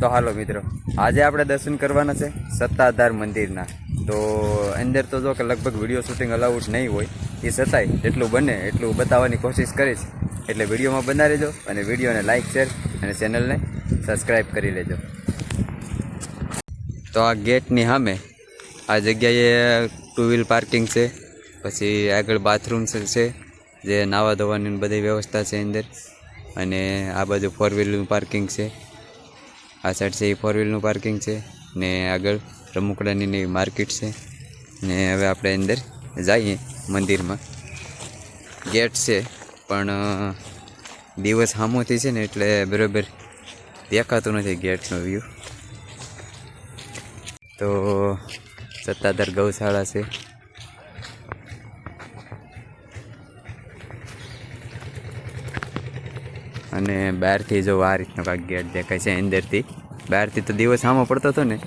તો હાલો મિત્રો, આજે આપણે દર્શન કરવાના છે સત્તાધાર મંદિરના. તો અંદર તો જો કે લગભગ વીડિયો શૂટિંગ અલાઉડ નહીં હોય, એ છતાંય જેટલું બને એટલું બતાવવાની કોશિશ કરીશ. એટલે વિડીયોમાં બના રહેજો અને વિડીયોને લાઇક શેર અને ચેનલને સબસ્ક્રાઈબ કરી લેજો. તો આ ગેટની સામે, આ જગ્યાએ ટુ વ્હીલ પાર્કિંગ છે, પછી આગળ બાથરૂમ છે જે નાવા ધોવાની બધી વ્યવસ્થા છે અંદર. અને આ બાજુ ફોર વ્હીલનું પાર્કિંગ છે. આ સાઈડ છે એ ફોર વ્હીલનું પાર્કિંગ છે ને આગળ રમકડાની ને માર્કેટ છે ને હવે આપણે અંદર જઈએ મંદિરમાં. ગેટ છે, પણ દિવસ સામોથી છે ને એટલે બરાબર દેખાતું નથી ગેટનો વ્યૂ તો, સત્તાધાર ગૌશાળા છે. અને બહારથી જો આ રીતનો કાંઈક ગેટ દેખાય છે અંદરથી. બહારથી તો દિવસ સામો પડતો હતો ને,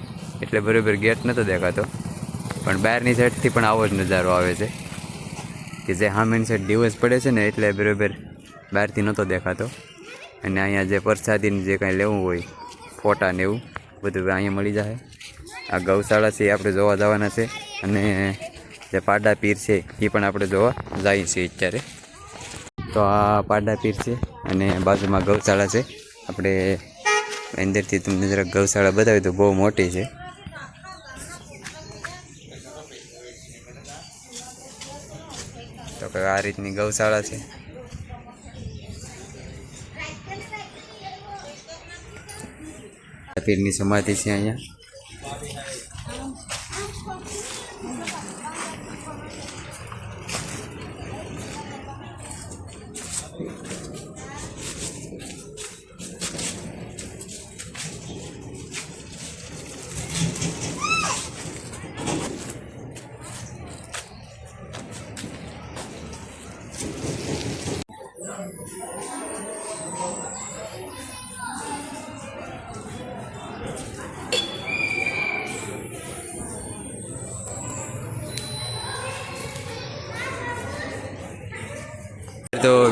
એટલે બરાબર ગેટ નહોતો દેખાતો. પણ બહારની સાઈડથી પણ આવો જ નજારો આવે છે. કે જે સામેની સાઈડ દિવસ પડે છે ને, એટલે બરાબર બહારથી નહોતો દેખાતો. અને અહીંયા જે પ્રસાદીને જે કાંઈ લેવું હોય, ફોટા ને એવું, બધું અહીંયા મળી જાય. આ ગૌશાળા છે, એ આપણે જોવા જવાના છે. અને જે પાડા પીર છે, એ પણ આપણે જોવા જઈએ છીએ અત્યારે. તો આ પાડા પીર છે. અને બાજુમાં ગૌશાળા છે. આપણે અંદરથી તમને જરાક ગૌશાળા બતાવી તો બહુ મોટી છે. તો કે આ રીતની ગૌશાળા છે. પીરની સમાધિ છે અહીંયા. તો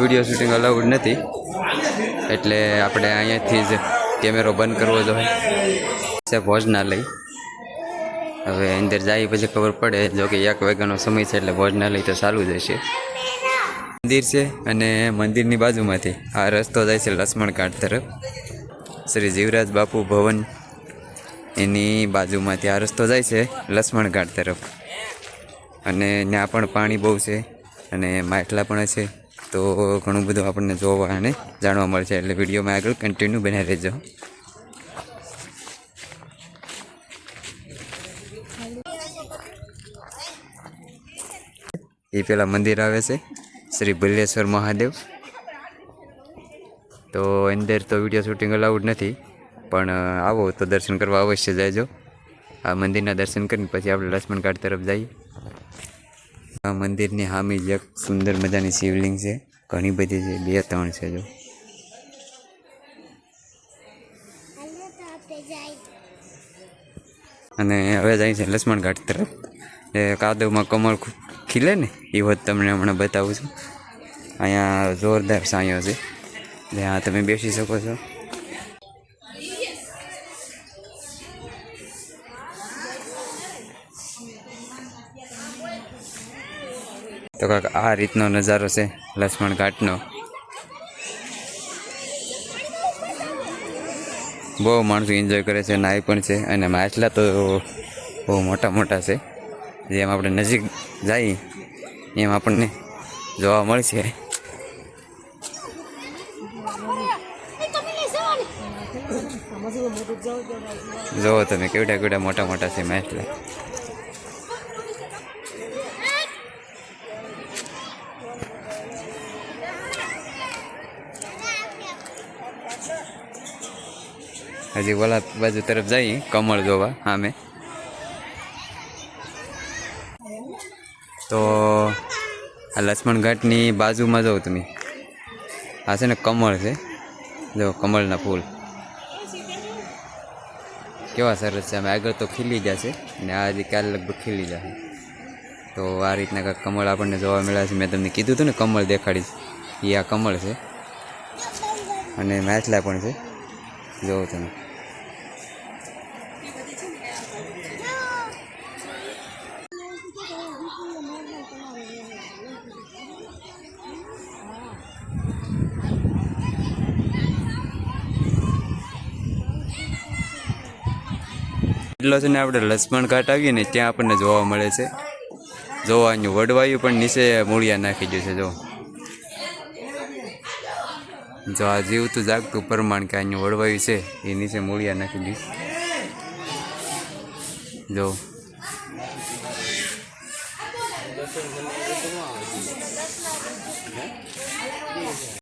વીડિયો શૂટિંગ અલાઉડ નથી. એટલે આપણે અહીંયાથી જ કેમેરો બંધ કરવો જોઈએ છે ભોજનાલય હવે અંદર જાય પછી ખબર પડે, જો કે એક વાગ્યાનો સમય છે એટલે ભોજનાલય તો ચાલુ જ હશે. મંદિર છે અને મંદિરની બાજુમાંથી આ રસ્તો જાય છે લક્ષ્મણ તરફ. શ્રી જીવરાજ બાપુ ભવન એની બાજુમાંથી આ રસ્તો જાય છે લક્ષ્મણ તરફ. અને ત્યાં પણ પાણી બહુ છે અને માટલા પણ છે. તો ઘણું બધું આપણને જોવા અને જાણવા મળશે. એટલે વિડીયોમાં આગળ કન્ટિન્યુ બને રહેજો. એ પેલા મંદિર આવે છે, શ્રી ભુલેશ્વર મહાદેવ. તો અંદર તો વીડિયો શૂટિંગ અલાઉડ નથી, પણ આવો તો દર્શન કરવા અવશ્ય જાયજો. આ મંદિરના દર્શન કરીને પછી આપણે લક્ષ્મણ ઘાટ તરફ જઈએ. આ મંદિરની સામે એક સુંદર મજાની શિવલિંગ છે. ઘણી બધી છે. બે, ત્રણ છે જો. અને હવે જાય છે લક્ષ્મણ ઘાટ તરફ. એ કાદવમાં કમળ ખીલે ને, એ વાત તમને હમણાં બતાવું છું. અહીંયા જોરદાર સાંયો છે. જ્યાં તમે બેસી શકો છો. તો કાંક આ રીતનો નજારો છે લક્ષ્મણ ઘાટનો. બહુ માણસો એન્જોય કરે છે નાય પણ છે અને માછલા તો બહુ મોટા મોટા છે. જેમ આપણે નજીક જઈએ એમ આપણને જોવા મળશે. જોવો તમે કેવડા કેવડા મોટા મોટા છે માટલા હજી વલા બાજુ તરફ જઈએ, કમળ જોવા, સામે. તો આ લક્ષ્મણ ઘાટની બાજુમાં જાઓ તમે. આ છે ને કમળ છે. જો, કમળના ફૂલ. કેવા સરસ છે, અમે આગળ તો ખીલી ગયા છે, ને આ હજી કાલે લગભગ ખીલી જશે. તો આ રીતના કાંઈક કમળ આપણને જોવા મળ્યા છે. મેં તમને કીધું હતું ને, કમળ દેખાડીશ. એ આ કમળ છે. અને માછલા પણ છે. જોવો તમે. એટલો છે ને આપણે લક્ષ્મણ ઘાટ આવીએ ને ત્યાં આપણને જોવા મળે છે. જો અહીંયા વડવાયું પણ નીચે મૂળિયા નાખી ગયું છે, જો. જો આ જીવતું જાગતું પ્રમાણ કે અહીંયા વડવાયું છે, એ નીચે મૂળિયા નાખી ગયું જો.